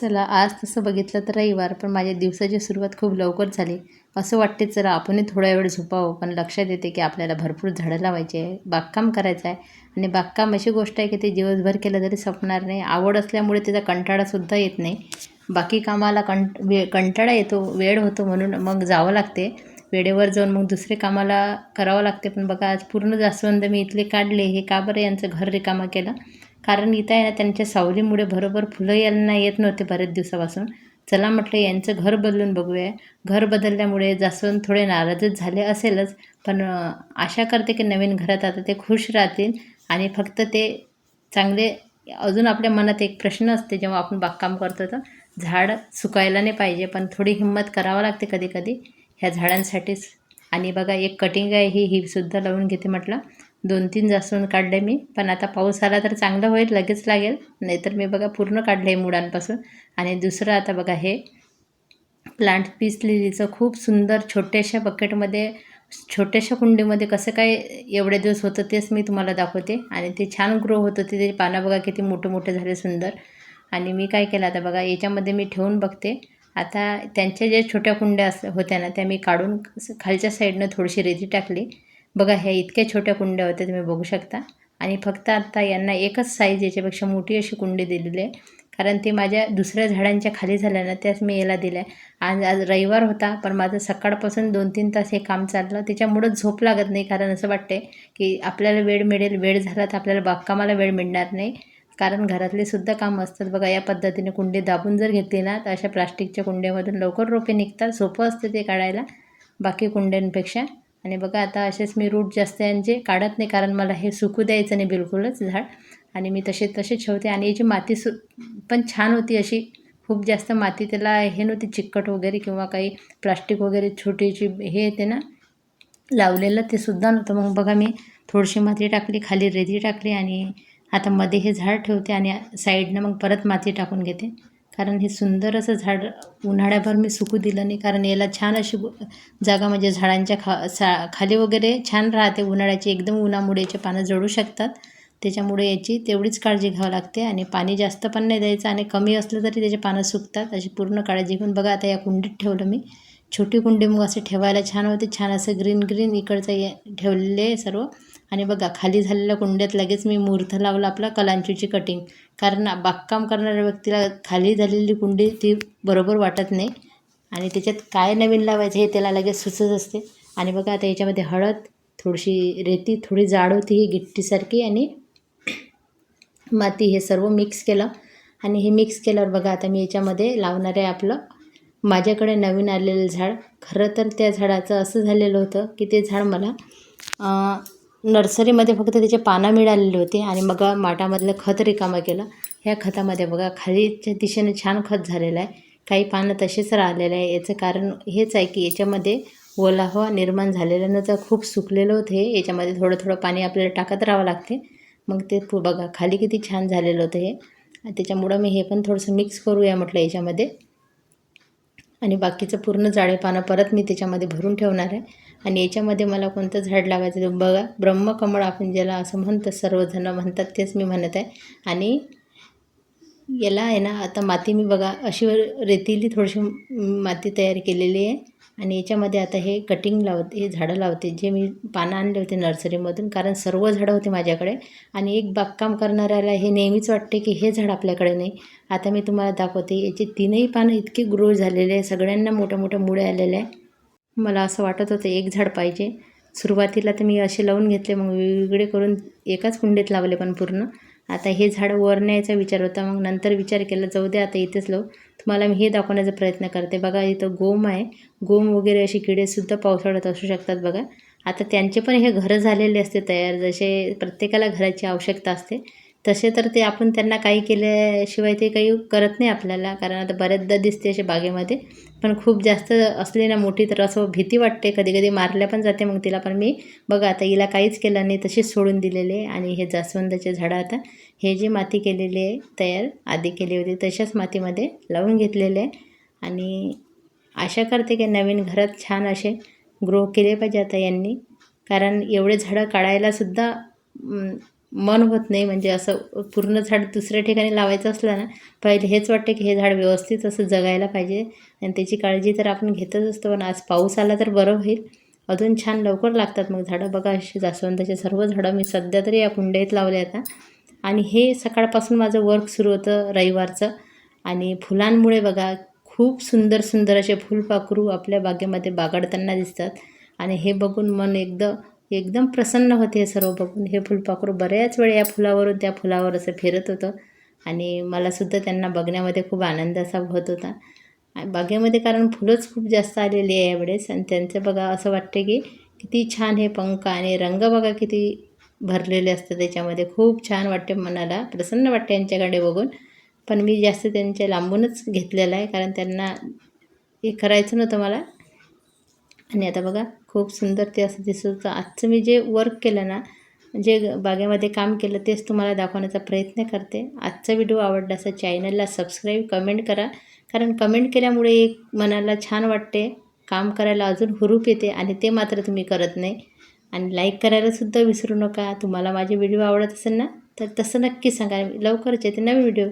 चला आज तसं बघितलं तर रविवार पण माझ्या दिवसाची सुरुवात खूप लवकर झाली. असं वाटते चला आपणही थोडा वेळ झोपावं पण लक्षात येते की आपल्याला भरपूर झाडं लावायची आहे बागकाम करायचं आहे. आणि बागकाम अशी गोष्ट आहे की ते दिवसभर केलं तरी संपणार नाही. आवड असल्यामुळे त्याचा कंटाळासुद्धा येत नाही. बाकी कामाला कंट वे कंटाळा येतो वेळ होतो म्हणून मग जावं लागते. वेळेवर जाऊन मग दुसरे कामाला करावं लागते. पण बघा आज पूर्ण जास्वंद मी इथले काढले हे का बरं यांचं घर रिकामं केलं? कारण इथं आहे ना त्यांच्या सावलीमुळे बरोबर फुलं यांना येत नव्हते बरेच दिवसापासून. चला म्हटलं यांचं घर बदलून बघूया. घर बदलल्यामुळे जास्वंद थोडे नाराजच झाले असेलच पण आशा करते की नवीन घरात आता ते खुश राहतील आणि फक्त ते चांगले अजून आपल्या मनात एक प्रश्न असते जेव्हा आपण बागकाम करतो तर झाड सुकायला नाही पाहिजे पण थोडी हिंमत करावं लागते कधी कधी ह्या झाडांसाठीच. आणि बघा एक कटिंग आहे ही ही सुद्धा लावून घेते म्हटलं. दोन तीन जास्वंद काढले मी. पण आता पाऊस आला तर चांगलं होईल लगेच लागेल. नाहीतर मी बघा पूर्ण काढलं आहे मुळांपासून आणि दुसरं आता बघा हे प्लांट पीस लिलीचं खूप सुंदर छोट्याशा बकेटमध्ये छोट्याशा कुंडीमध्ये कसं काय एवढे दिवस होतं तेच मी तुम्हाला दाखवते. आणि ते छान ग्रो होतं ते ते पानं बघा किती मोठे मोठे झाले सुंदर. आणि मी काय केलं आता बघा याच्यामध्ये मी ठेवून बघते. आता त्यांच्या ज्या छोट्या कुंड्या अस होत्या ना त्या मी काढून खालच्या साईडनं थोडीशी रेती टाकली. बघा ह्या इतक्या छोट्या कुंड्या होत्या तुम्ही बघू शकता. आणि फक्त आता यांना एकच साईज याच्यापेक्षा मोठी अशी कुंडी दिलेली आहे. कारण ते माझ्या दुसऱ्या झाडांच्या खाली झाल्या ना त्याच मी याला दिल्या. आज आज रविवार होता पण माझं सकाळपासून दोन तीन तास हे काम चाललं. त्याच्यामुळं झोप लागत नाही. कारण असं वाटते की आपल्याला वेळ मिळेल. वेळ झाला तर आपल्याला बागकामाला वेळ मिळणार नाही. कारण घरातले सुद्धा कामं असतात. बघा या पद्धतीने कुंडी दाबून जर घेतली ना तर अशा प्लास्टिकच्या कुंड्यामधून लवकर रोपे निघतात. सोपं असते ते काढायला. बाकी कुंड्यांपेक्षा आणि बघा आता असेच मी रूट जास्त यांचे काढत नाही कारण मला हे सुकू द्यायचं नाही बिलकुलच झाड. आणि मी तसे तसे ठेवते आणि याची माती सु पण छान होती अशी. खूप जास्त माती त्याला हे नव्हती चिकट वगैरे किंवा काही प्लास्टिक वगैरे छोटीची हे येते ना लावलेलं ते सुद्धा नव्हतं. मग बघा मी थोडीशी माती टाकली खाली रेती टाकली आणि आता मध्ये हे झाड ठेवते आणि साईडनं मग परत माती टाकून घेते. कारण हे सुंदर असं झाड उन्हाळ्याभर मी सुकू दिलं नाही. कारण याला छान अशी जागा म्हणजे झाडांच्या खा सा खाली वगैरे छान राहते. उन्हाळ्याची एकदम उन्हामुळेचे पानं जळू शकतात. त्याच्यामुळे याची तेवढीच काळजी घ्यावी लागते आणि पाणी जास्त पण नाही द्यायचं आणि कमी असलं तरी त्याचे पानं सुकतात. अशी पूर्ण काळजी घेऊन बघा आता या कुंडीत ठेवलं मी. छोटी कुंडी मग असे ठेवायला छान होते. छान असं ग्रीन ग्रीन इकडचं हे ठेवलेले सर्व. आणि बघा खाली झालेल्या कुंड्यात लगेच मी मुहूर्त लावला आपला कलांचीची कटिंग. कारण बागकाम करणाऱ्या व्यक्तीला खाली झालेली कुंडी ती बरोबर वाटत नाही. आणि त्याच्यात काय नवीन लावायचं हे त्याला लगेच सुचत असते. आणि बघा आता याच्यामध्ये हळद थोडीशी रेती थोडी जाड होती ही गिट्टीसारखी आणि माती हे सर्व मिक्स केलं. आणि हे मिक्स केल्यावर बघा आता मी याच्यामध्ये लावणार आहे आपलं. माझ्याकडे नवीन आलेलं झाड. खरं तर त्या झाडाचं असं झालेलं होतं की ते झाड मला नर्सरीमध्ये फक्त त्याचे पानं मिळालेले होते आणि मग माटामधलं खत रिकामं केलं. ह्या खतामध्ये बघा खालीच्या दिशेने छान खत झालेलं आहे. काही पानं तसेच राहिलेलं आहे. याचं कारण हेच आहे की याच्यामध्ये ओलावा निर्माण झालेल्यानं तर खूप सुकलेलं होतं हे. याच्यामध्ये थोडं थोडं पाणी आपल्याला टाकत राहावं लागते. मग ते पु- बघा खाली किती छान झालेलं होतं हे. त्याच्यामुळं मी हे पण थोडंसं मिक्स करूया म्हटलं याच्यामध्ये. आणि बाकीचं पूर्ण जाळे पानं परत मी त्याच्यामध्ये भरून ठेवणार आहे. आणि याच्यामध्ये मला कोणतं झाड लावायचं तर बघा. ब्रह्मकमळ आपण ज्याला असं म्हणतं सर्वजणं म्हणतात तेच मी म्हणत आहे. आणि याला आहे ना आता माती मी बघा अशी रेतीली थोडीशी माती तयार केलेली आहे. आणि याच्यामध्ये आता हे कटिंग लावते हे झाडं लावते जे मी पानं आणले होते नर्सरीमधून कारण सर्व झाडं होते माझ्याकडे. आणि एक बागकाम करणाऱ्याला हे नेहमीच वाटते की हे झाड आपल्याकडे नाही. आता मी तुम्हाला दाखवते याचे तीनही पानं इतके ग्रो झालेले आहे सगळ्यांना मोठ्या मोठ्या मुळे आलेल्या आहे. मला असं वाटत होतं एक झाड पाहिजे. सुरुवातीला तर मी असे लावून घेतले मग वेगवेगळे करून एकाच कुंडीत लावले पण पूर्ण. आता हे झाड वर न्यायचा विचार होता मग नंतर विचार केला जाऊ दे आता इथेच लावू. तुम्हाला मी हे दाखवण्याचा प्रयत्न करते. बघा इथं गोम आहे. गोम वगैरे असे किडेसुद्धा पावसाळ्यात असू शकतात बघा. आता त्यांचे पण हे घरं झालेले असते तयार. जसे प्रत्येकाला घराची आवश्यकता असते तसे तर ते आपण त्यांना काही केल्याशिवाय ते काही करत नाही आपल्याला. कारण आता बऱ्याचदा दिसते असे बागेमध्ये. पण खूप जास्त असली ना मोठी तर असं भीती वाटते. कधी कधी मारल्या पण जाते मग तिला. पण मी बघा आता हिला काहीच केलं नाही तशीच सोडून दिलेले आहे. आणि हे जास्वंदाचे झाडं आता हे जी माती केलेली आहे तयार आधी केली होती तशाच मातीमध्ये लावून घेतलेले आहे. आणि आशा करते की नवीन घरात छान असे ग्रो केले पाहिजे आता यांनी. कारण एवढे झाडं काढायलासुद्धा मन होत नाही. म्हणजे असं पूर्ण झाड दुसऱ्या ठिकाणी लावायचं असलं ना पहिले हेच वाटते की हे झाड व्यवस्थित असं जगायला पाहिजे. आणि त्याची काळजी तर आपण घेतच असतो. पण आज पाऊस आला तर बरं होईल. अजून छान लवकर लागतात मग झाडं. बघा अशी जास्वंदाचे सर्व झाडं मी सध्या तरी या कुंडीत लावले आता. आणि हे सकाळपासून माझं वर्क सुरू होतं रविवारचं. आणि फुलांमुळे बघा खूप सुंदर सुंदर असे फुलपाखरू आपल्या बागेमध्ये बागडताना दिसतात. आणि हे बघून मन एकदम एकदम प्रसन्न होते हे सर्व बघून. हे फुलपाखरू बऱ्याच वेळ या फुलावरून त्या फुलावर असं फिरत होतं. आणि मलासुद्धा त्यांना बघण्यामध्ये खूप आनंद असा होत होता. बागेमध्ये कारण फुलंच खूप जास्त आलेली आहे यावेळेस. आणि त्यांचं बघा असं वाटते की किती छान हे पंख आणि रंग बघा किती भरलेले असतं त्याच्यामध्ये. खूप छान वाटते मनाला. प्रसन्न वाटते यांच्याकडे बघून. पण मी जास्त त्यांच्या लांबूनच घेतलेलं आहे. कारण त्यांना हे करायचं नव्हतं मला. आणि आता बघा खूप सुंदर ते असं दिसत होतं. आजचं मी जे वर्क केलं ना जे बागेमध्ये काम केलं तेच तुम्हाला दाखवण्याचा प्रयत्न करते. आजचा व्हिडिओ आवडला असं चॅनलला सबस्क्राईब कमेंट करा. कारण कमेंट केल्यामुळे एक मनाला छान वाटते. काम करायला अजून हुरूप येते आणि ते मात्र तुम्ही करत नाही. आणि लाईक करायलासुद्धा विसरू नका. तुम्हाला माझे व्हिडिओ आवडत असेल ना तर तसं नक्की सांगा. लवकरच येते नवीन व्हिडिओ